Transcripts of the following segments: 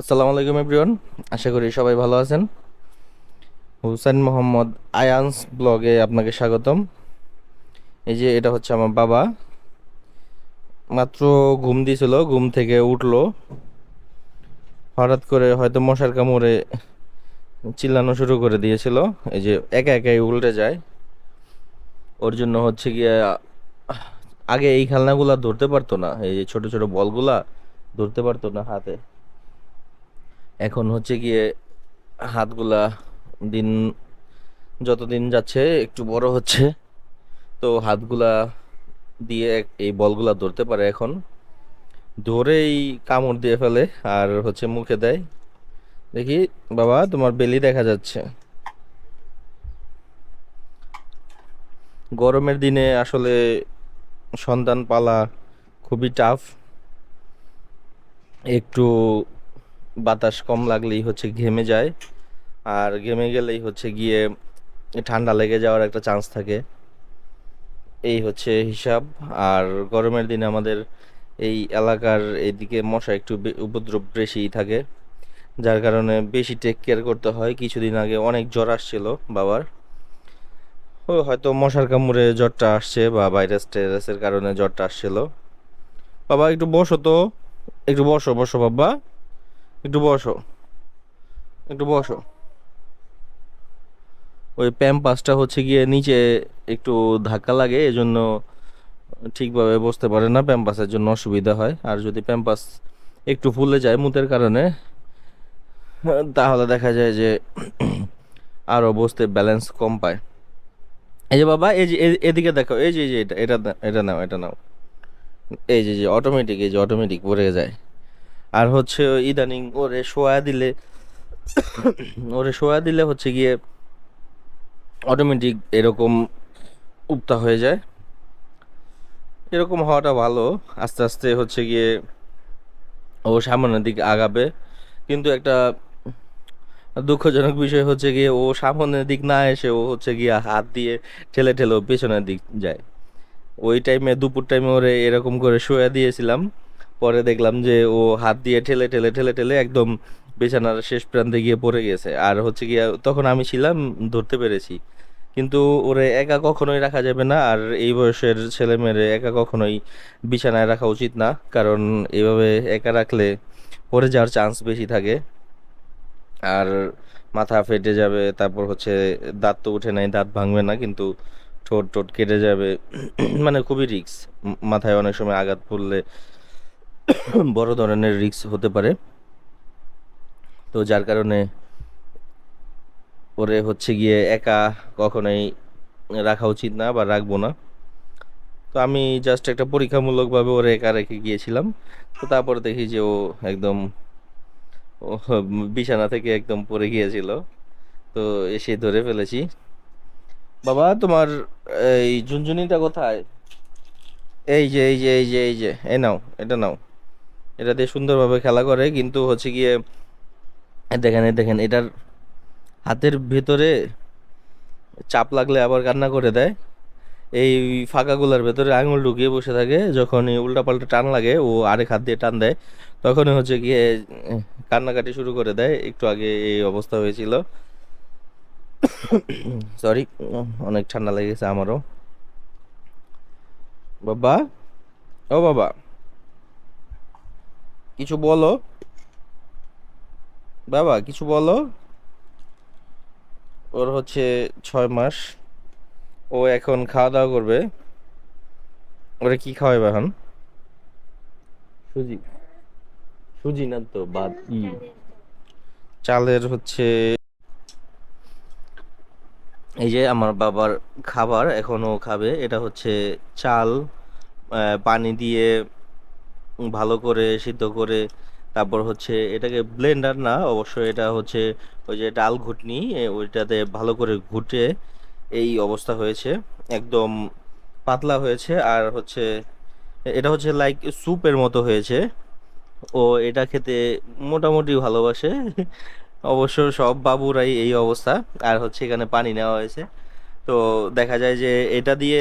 আসসালামু আলাইকুম এভরিওয়ান আশা করি সবাই ভালো আছেন। হুসাইন মোহাম্মদ আয়ান্স ব্লগে আপনাকে স্বাগতম। এই যে এটা হচ্ছে আমার বাবা। মাত্র ঘুম দিয়েছিল, ঘুম থেকে উঠল। হঠাৎ করে হয়তো মশার কামড়ে চিল্লানো শুরু করে দিয়েছিল। এই যে একা একাই উল্টে যায়। ওর জন্য হচ্ছে গিয়ে আগে এই খেলনাগুলা ধরতে পারতো না। এই যে ছোট ছোট বলগুলা ধরতে পারতো না হাতে। এখন হচ্ছে গিয়ে হাতগুলা দিন যত দিন যাচ্ছে একটু বড় হচ্ছে। তো হাতগুলা দিয়ে এই বলগুলা ধরতে পারে এখন। ধরেই কামড় দিয়ে ফেলে আর হচ্ছে মুখে দেয়। দেখি, বাবা, তোমার বেলি দেখা যাচ্ছে। গরমের দিনে আসলে সন্তান পালা খুবই টাফ একটু বাতাস কম লাগলেই হচ্ছে ঘেমে যায়। আর ঘেমে গেলেই হচ্ছে গিয়ে ঠান্ডা লেগে যাওয়ার একটা চান্স থাকে। এই হচ্ছে হিসাব। আর গরমের দিনে আমাদের এই এলাকার এইদিকে মশা একটু উপদ্রব বেশিই থাকে। যার কারণে বেশি টেক কেয়ার করতে হয়। কিছুদিন আগে অনেক জ্বর আসছিল বাবার। হয়তো মশার কামড়ে জ্বরটা আসছে বা ভাইরাস টাইরাসের কারণে জ্বরটা আসছিল। বাবা, একটু বসো তো। একটু বসো বসো বাবা। একটু বসো। একটু বসো। ওই প্যাম্পাসটা হচ্ছে গিয়ে নিচে একটু ধাক্কা লাগে, এজন্য ঠিকভাবে বসতে পারে না। প্যাম্পাসের জন্য অসুবিধা হয়। আর যদি প্যাম্পাস একটু ফুলে যায় মুতের কারণে, তাহলে দেখা যায় যে আরও বসতে ব্যালেন্স কম পায়। এই যে বাবা, এই যে এদিকে দেখো, এই যে এটা এটা এটা নাও এটা নাও। এই যে যে অটোমেটিক এই যে অটোমেটিক পড়ে যায়। আর হচ্ছে ইদানিং ওরে শোয়া দিলে, ওরে শোয়া দিলে হচ্ছে গিয়ে অটোমেটিক এরকম উপতা হয়ে যায়। এরকম হওয়াটা ভালো, আস্তে আস্তে হচ্ছে গিয়ে ও সামনের দিকে আগাবে। কিন্তু একটা দুঃখজনক বিষয় হচ্ছে গিয়ে ও সামনের দিক না এসে ও হচ্ছে গিয়ে হাত দিয়ে ঠেলে ঠেলে পেছনের দিক যায়। ওই টাইমে দুপুর টাইমে ওরে এরকম করে শুয়ে দিয়েছিলাম। পরে দেখলাম যে ও হাত দিয়ে ঠেলে ঠেলে ঠেলে ঠেলে একদম বিছানার শেষ প্রান্তে গিয়ে পড়ে গেছে। আর হচ্ছে গিয়ে তখন আমি ছিলাম, ধরতে পেরেছি। কিন্তু ওরে একা কখনোই রাখা যাবে না, আর এই বয়সের ছেলেমেয়েরে একা কখনোই বিছানায় রাখা উচিত না। কারণ এভাবে একা রাখলে পড়ে যাওয়ার চান্স বেশি থাকে। আর মাথা ফেটে যাবে, তারপর হচ্ছে দাঁত তো উঠে নাই, দাঁত ভাঙবে না, কিন্তু ঠোঁট টোট কেটে যাবে। মানে খুবই রিস্ক মাথায় অনেক সময় আঘাত পড়লে বড় ধরনের রিস্ক হতে পারে। তো যার কারণে ওরে হচ্ছে গিয়ে একা কখনোই রাখা উচিত না বা রাখব না। তো আমি জাস্ট একটা পরীক্ষামূলকভাবে ওরে একা রেখে গিয়েছিলাম। তো তারপরে দেখি যে ও একদম বিছানা থেকে একদম পড়ে গিয়েছিল। তো এসে ধরে ফেলেছি। বাবা, তোমার এই ঝুনঝুনিটা কোথায়? এই যে এই যে এই যে এই যে, এই নাও, এটা নাও। এটা দিয়ে সুন্দরভাবে খেলা করে, কিন্তু হচ্ছে গিয়ে, দেখেন দেখেন, এটার হাতের ভেতরে চাপ লাগলে আবার কান্না করে দেয়। এই ফাঁকাগুলোর ভেতরে আঙুল ঢুকিয়ে বসে থাকে যখন উল্টাপাল্টা টান লাগে, ও আরেক হাত দিয়ে টান দেয়। তখন হচ্ছে গিয়ে কান্নাকাটি শুরু করে দেয়। একটু আগে এই অবস্থা হয়েছিল। সরি অনেক ঠান্ডা লেগেছে আমারও। বাবা? ও বাবা। কিছু বলো। বাবা কিছু বলো। ওর হচ্ছে ছয় মাস। ও এখন খাওয়া দাওয়া করবে। ওরা কি খাওয়াবে এখন? সুজি। সুজি না তো বাদ ই। চালের হচ্ছে এই যে আমার বাবার খাবার এখনও খাবে। এটা হচ্ছে চাল পানি দিয়ে ভালো করে, সিদ্ধ করে, তারপর হচ্ছে এটাকে ব্লেন্ডার না অবশ্য এটা হচ্ছে ওই যে ডাল ঘুটনি ওইটাতে ভালো করে ঘুটে এই অবস্থা হয়েছে, একদম পাতলা হয়েছে, আর হচ্ছে এটা হচ্ছে লাইক স্যুপের মতো হয়েছে, ও এটা খেতে মোটামুটি ভালোবাসে, অবশ্য সব বাবুরাই এই অবস্থা, আর হচ্ছে এখানে পানি নেওয়া হয়েছে, তো দেখা যায় যে এটা দিয়ে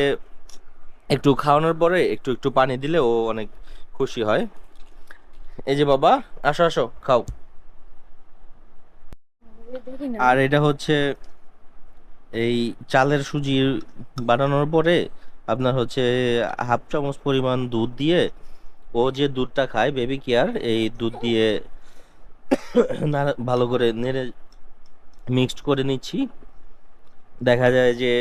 একটু খাওয়ানোর পরে একটু একটু পানি দিলে ও অনেক খুশি হয়। এই যে বাবা, আসো আসো, খাও। আর এটা হচ্ছে এই চালের সুজি বানানোর পরে আপনার হচ্ছে হাফ চামচ পরিমাণ দুধ দিয়ে ও যে দুধটা খায় বেবি কেয়ার এই দুধ দিয়ে ভালো করে নেড়ে মিক্সড করে নিচ্ছি। দেখা যায় যে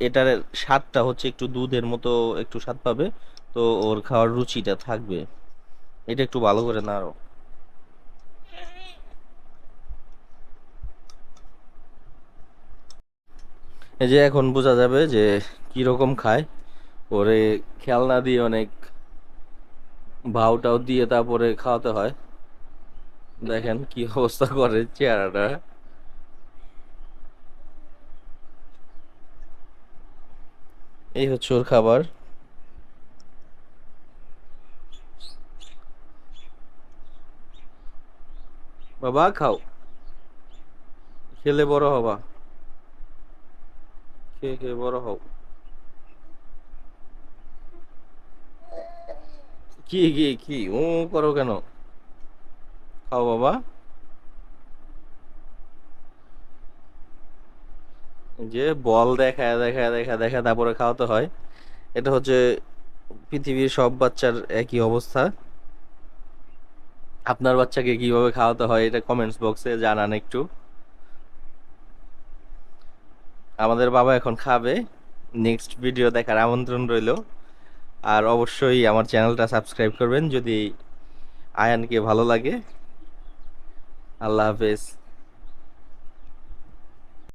এটার স্বাদটা হচ্ছে একটু দুধের মতো একটু স্বাদ পাবে। তো ওর খাওয়ার রুচিটা থাকবে। এটা একটু ভালো করে নাড়ো। এই যে এখন বোঝা যাবে যে কি রকম খায়। ওরে খেলনা দিয়ে অনেক ভাউটাও দিয়ে তারপরে খাওয়াতে হয়। দেখেন কি অবস্থা করে চেহারাটা। এই হচ্ছে ওর খাবার। বাবা, খাও। খেলে বড় হবা। খেয়ে খেয়ে বড় হও। কি কি কি? ও করো কেন? খাও বাবা। যে বল দেখা দেখায় দেখা দেখা, তারপরে খাওয়াতে হয়। এটা হচ্ছে পৃথিবীর সব বাচ্চার একই অবস্থা। আপনার বাচ্চাকে কীভাবে খাওয়াতে হয় এটা কমেন্টস বক্সে জানান একটু। আমাদের বাবা এখন খাবে। নেক্সট ভিডিও দেখার আমন্ত্রণ রইল। আর অবশ্যই আমার চ্যানেলটা সাবস্ক্রাইব করবেন যদি আয়ানকে ভালো লাগে। আল্লাহ হাফেজ।